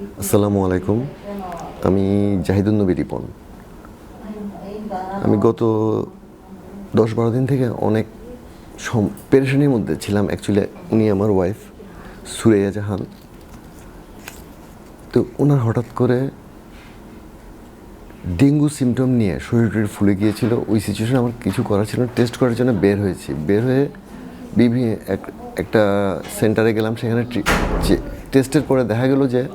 আসসালামু আলাইকুম। আমি জাহিদুল নবী রিপন। আমি গত দশ বারো দিন থেকে অনেক সম- পেরেশানির মধ্যে ছিলাম। অ্যাকচুয়ালি উনি আমার ওয়াইফ সুরেয়া জাহান। তো ওনার হঠাৎ করে ডেঙ্গু সিমটম নিয়ে শরীর ফুলে গিয়েছিল। ওই সিচুয়েশনে আমার কিছু করার ছিল টেস্ট করার জন্য বের হয়েছি। বের হয়ে বিভিন্ন এক- একটা সেন্টারে গেলাম। সেখানে টেস্টের পরে দেখা গেল যে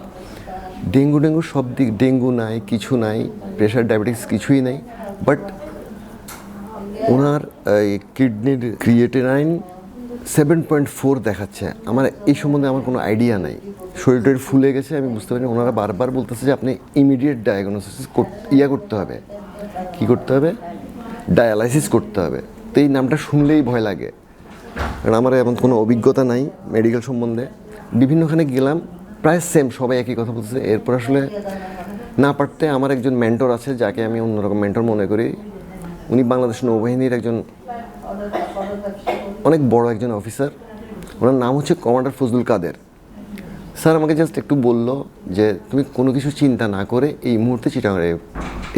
ডেঙ্গু ডেঙ্গু সব দিক, ডেঙ্গু নাই, কিছু নাই প্রেশার ডায়াবেটিস কিছুই নাই বাট ওনার, এই কিডনির ক্রিয়েটেনাইন সেভেন পয়েন্ট ফোর দেখাচ্ছে। আমার এই সম্বন্ধে আমার কোনো আইডিয়া নাই। শরীর টরীর ফুলে গেছে, আমি বুঝতে পারি ওনারা বারবার বলতেছে যে আপনি ইমিডিয়েট ডায়াগনোসিস ইয়া করতে হবে। কি করতে হবে? ডায়ালাইসিস করতে হবে। তো এই নামটা শুনলেই ভয় লাগে। কারণ আমার এমন কোনো অভিজ্ঞতা নাই মেডিকেল সম্বন্ধে। বিভিন্নখানে গেলাম প্রায় সেম সবাই একই কথা বলতেছে। এরপর আসলে না পারতে আমার একজন মেন্টর আছে, যাকে আমি অন্যরকম মেন্টর মনে করি। উনি বাংলাদেশ নৌবাহিনীর একজন অনেক বড় একজন অফিসার ওনার নাম হচ্ছে কমান্ডার ফজলুল কাদের। স্যার আমাকে জাস্ট একটু বলল যে, তুমি কোনো কিছু চিন্তা না করে এই মুহূর্তে চিটাগারে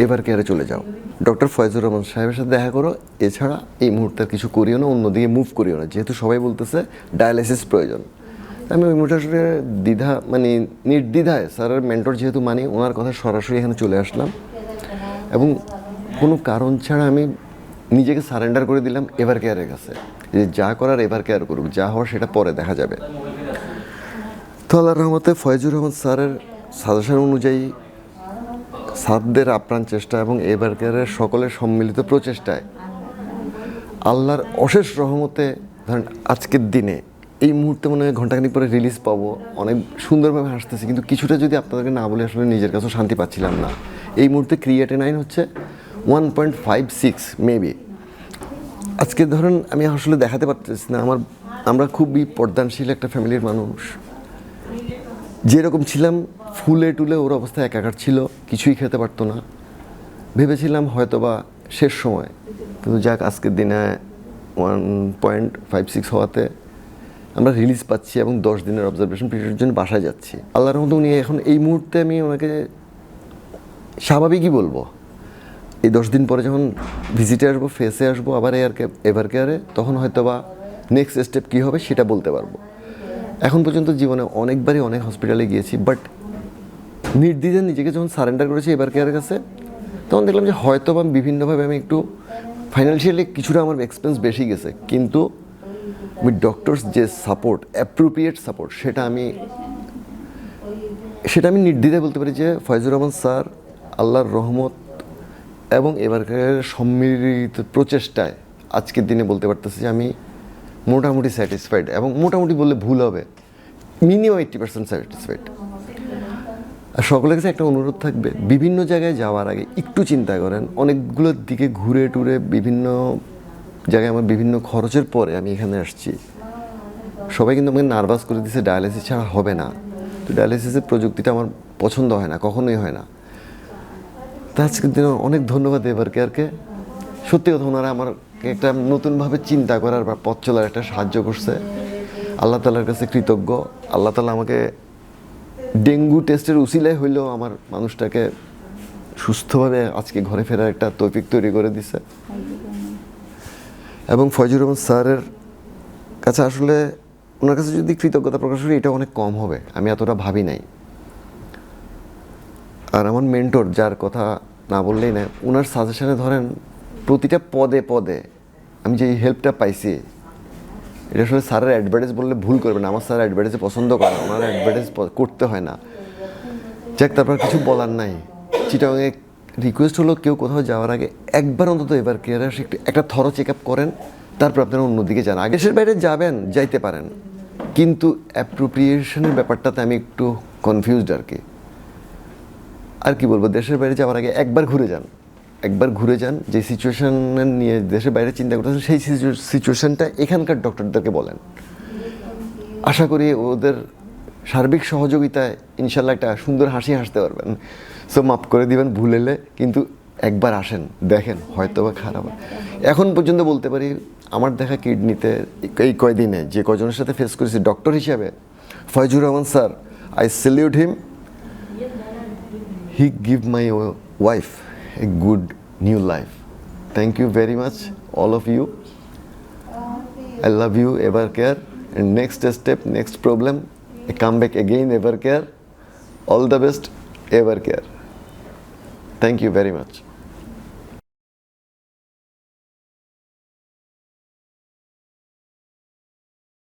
এবার কেয়ারে চলে যাও। ডক্টর ফয়জুর রহমান সাহেবের সাথে দেখা করো। এছাড়া এই মুহূর্তে কিছু করিও না, অন্যদিকে মুভ করিও না। যেহেতু সবাই বলতেছে ডায়ালাইসিস প্রয়োজন। আমি ওই মুহূর্তে দ্বিধা মানে নির্দ্বিধায় স্যারের মেন্টর যেহেতু মানি, ওনার কথা সরাসরি এখানে চলে আসলাম। এবং কোনো কারণ ছাড়া আমি নিজেকে সারেন্ডার করে দিলাম এভার কেয়ারের কাছে। যে যা করার এভার কেয়ার করুক, যা হওয়ার সেটা পরে দেখা যাবে। তো আল্লাহর রহমতে ফয়জুর রহমান স্যারের সাজেশন অনুযায়ী সাদদের আপ্রাণ চেষ্টা এবং এভার কেয়ারের সকলের সম্মিলিত প্রচেষ্টায় আল্লাহর অশেষ রহমতে ধরেন আজকের দিনে এই মুহূর্তে মনে হয় ঘন্টাখানিক পরে রিলিজ পাবো। অনেক সুন্দরভাবে হাসতেছি, কিন্তু কিছুটা যদি আপনাদেরকে না বলে, আসলে নিজের কাছেও শান্তি পাচ্ছিলাম না। এই মুহূর্তে ক্রিয়েটে নাইন হচ্ছে one point five six maybe আজকে ধরেন আমি আসলে দেখাতে পারতেছি না, আমার, আমরা খুবই পর্দানশীল একটা ফ্যামিলির মানুষ। যেরকম ছিলাম, ফুলে টুলে ওর অবস্থা একাকার ছিল, কিছুই খেতে পারতো না। ভেবেছিলাম হয়তো বা শেষ সময়, কিন্তু যাক, আজকের দিনে ওয়ান পয়েন্ট ফাইভ সিক্স হওয়াতে আমরা রিলিজ পাচ্ছি এবং দশ দিনের অবজারভেশন পিরিয়ডের জন্য বাসায় যাচ্ছি। আল্লাহর মতো উনি এখন এই মুহূর্তে আমি ওনাকে স্বাভাবিকই বলব। এই দশ দিন পরে যখন ভিজিটে আসব ফেসে আসব, আবার এয়ার এভার কেয়ারে তখন হয়তো বা নেক্সট স্টেপ কী হবে সেটা বলতে পারব। এখন পর্যন্ত জীবনে অনেকবারই অনেক হসপিটালে গিয়েছি বাট নির্দ্বিধায় নিজেকে যখন সারেন্ডার করেছি এবার কেয়ারের কাছে, তখন দেখলাম যে হয়তো বা বিভিন্নভাবে আমি একটু ফাইন্যান্সিয়ালি কিছুটা আমার এক্সপেন্স বেশি গেছে। কিন্তু উইথ ডক্টরস যে সাপোর্ট অ্যাপ্রোপ্রিয়েট সাপোর্ট সেটা আমি সেটা আমি নির্দ্বিধায় বলতে পারি যে ফয়জুর রহমান স্যার, আল্লাহর রহমত এবং এবারকার সম্মিলিত প্রচেষ্টায় আজকের দিনে বলতে পারতেছি যে আমি মোটামুটি স্যাটিসফাইড এবং মোটামুটি বললে ভুল হবে মিনিমাম এইট্টি পার্সেন্ট স্যাটিসফাইড আর সকলের কাছে একটা অনুরোধ থাকবে, বিভিন্ন জায়গায় যাওয়ার আগে একটু চিন্তা করেন অনেকগুলোর দিকে ঘুরে টুরে বিভিন্ন জায়গায় আমার বিভিন্ন খরচের পরে আমি এখানে আসছি। সবাই কিন্তু আমাকে নার্ভাস করে দিচ্ছে ডায়ালিসিস ছাড়া হবে না। তো ডায়ালিসিসের প্রযুক্তিটা আমার পছন্দ হয় না, কখনোই হয় না। তা আজকের দিনে অনেক ধন্যবাদ এবার কেয়ারকে সত্যি কথা ওনারা আমার একটা নতুনভাবে চিন্তা করার বা পথ চলার একটা সাহায্য করছে। আল্লাহ তালার কাছে কৃতজ্ঞ। আল্লাহ তালা আমাকে ডেঙ্গু টেস্টের উসিলায় হইলেও আমার মানুষটাকে সুস্থভাবে আজকে ঘরে ফেরার একটা তৌফিক তৈরি করে দিছে। এবং ফয়জুর রহমান স্যারের কাছে আসলে ওনার কাছে যদি কৃতজ্ঞতা প্রকাশ করি, এটা অনেক কম হবে। আমি এতটা ভাবি নাই। আর আমার মেন্টর যার কথা না বললেই না ওনার সাজেশনে ধরেন, প্রতিটা পদে পদে আমি যে হেল্পটা পাইছি, এটা আসলে স্যারের অ্যাডভার্টাইজ বললে ভুল করবেন আমার স্যার অ্যাডভার্টাইজ পছন্দ করে না, ওনার অ্যাডভার্টাইজ করতে হয় না। যাক, তারপর কিছু বলার নাই। চিটাগাঙে রিকোয়েস্ট হলো কেউ কোথাও যাওয়ার আগে একবার অন্তত এবার কেয়ারে একটু একটা থর চেক আপ করেন, তারপর আপনারা অন্যদিকে যান। আগে দেশের বাইরে যাবেন, যাইতে পারেন। কিন্তু অ্যাপ্রোপ্রিয়েশনের ব্যাপারটাতে আমি একটু কনফিউজড আর কি। আর কি বলব, দেশের বাইরে যাওয়ার আগে একবার ঘুরে যান। একবার ঘুরে যান, যে সিচুয়েশন নিয়ে দেশের বাইরে চিন্তা করতেছেন, সেই সিচুয়েশনটা এখানকার ডক্টরদেরকে বলেন। আশা করি ওদের সার্বিক সহযোগিতায় ইনশাল্লাহ একটা সুন্দর হাসি হাসতে পারবেন। সো মাফ করে দিবেন, ভুল এলে কিন্তু একবার আসেন, দেখেন হয়তো বা খারাপ এখন পর্যন্ত বলতে পারি, আমার দেখা কিডনিতে এই কয়দিনে যে কজনের সাথে ফেস করেছি ডক্টর হিসাবে, Fayzur Rahman sir I salute him he give my wife a good new life thank you very much all of you I love you ever care next step next problem I come back again, Evercare. All the best, Evercare. Thank you very much.